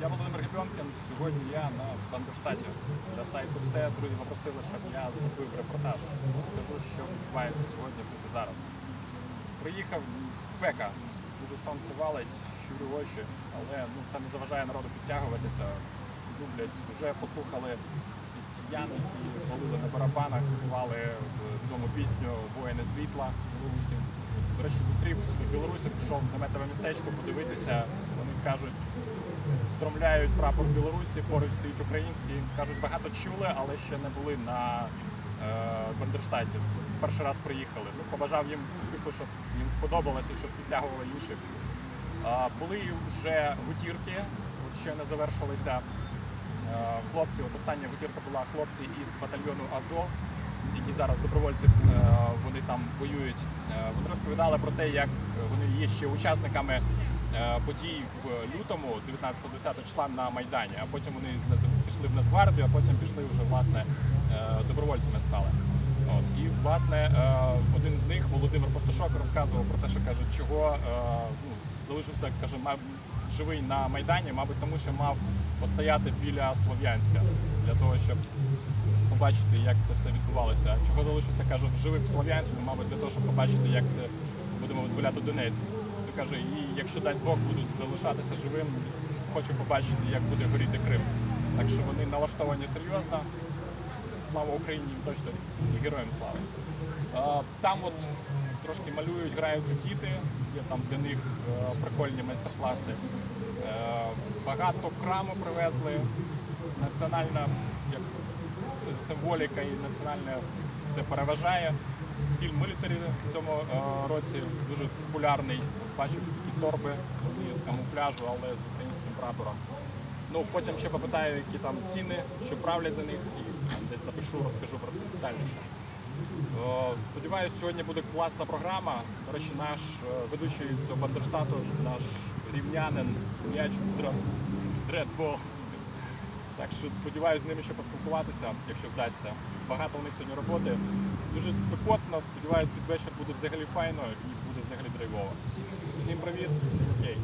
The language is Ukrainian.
Я Володимир Гребенкін. Сьогодні я на Бандерштаті для сайту все. Друзі попросили, щоб я зробив репортаж. Розкажу, що відбувається сьогодні тут і зараз. Приїхав спека, дуже сонце валить, щурю очі, але ну, це не заважає народу підтягуватися. Люблять, вже послухали киян, які валили на барабанах, співали відому пісню Воїни світла Білорусі. До речі, зустрів Білорусі, пішов в наметове містечко подивитися. Вони кажуть, стромляють прапор Білорусі, поруч стоїть український. Кажуть, багато чули, але ще не були на е, Бандерштаті. Перший раз приїхали. Ну, побажав їм успіху, щоб їм сподобалося, щоб підтягували інших. А, були вже гутірки, от ще не завершилися. Е, Хлопці, от остання гутірка була хлопці із батальйону Азов, які зараз добровольці е, вони там воюють. Е, Вони розповідали про те, як вони є ще учасниками е, подій в лютому, 19-20 числа на Майдані, а потім вони пішли в Нацгвардію, а потім пішли вже власне е, добровольцями стали. От. І власне е, один з них, Володимир Посташок, розказував про те, що каже, чого е, ну, залишився, каже, мав живий на Майдані, мабуть, тому що мав постояти біля Слов'янська для того, щоб побачити, як це все відбувалося. Чого залишився, каже, живий в Слов'янську, мабуть, для того, щоб побачити, як це будемо визволяти Донецьк. Каже, і якщо дасть Бог буду залишатися живим, хочу побачити, як буде горіти Крим. Так що вони налаштовані серйозно. Слава Україні їм точно і героям слава. Там от трошки малюють, граються діти, є там для них е, прикольні майстер-класи. Е, Багато краму привезли. Національна як символіка і національне все переважає. Стіль милітарі в цьому е, році дуже популярний. Бачу такі торби вони з камуфляжу, але з українським прапором. Ну, потім ще попитаю, які там ціни, що правлять за них, і десь напишу, розкажу про це детальніше. Сподіваюсь, сьогодні буде класна програма. До речі, наш е, ведучий цього Бандерштату, наш рівнянин м'яч Дредбол. Так що сподіваюся з ними ще поспілкуватися, якщо вдасться. Багато у них сьогодні роботи. Дуже спекотно, сподіваюсь, під вечір буде взагалі файно і буде взагалі драйвово. Всім привіт, всім окей.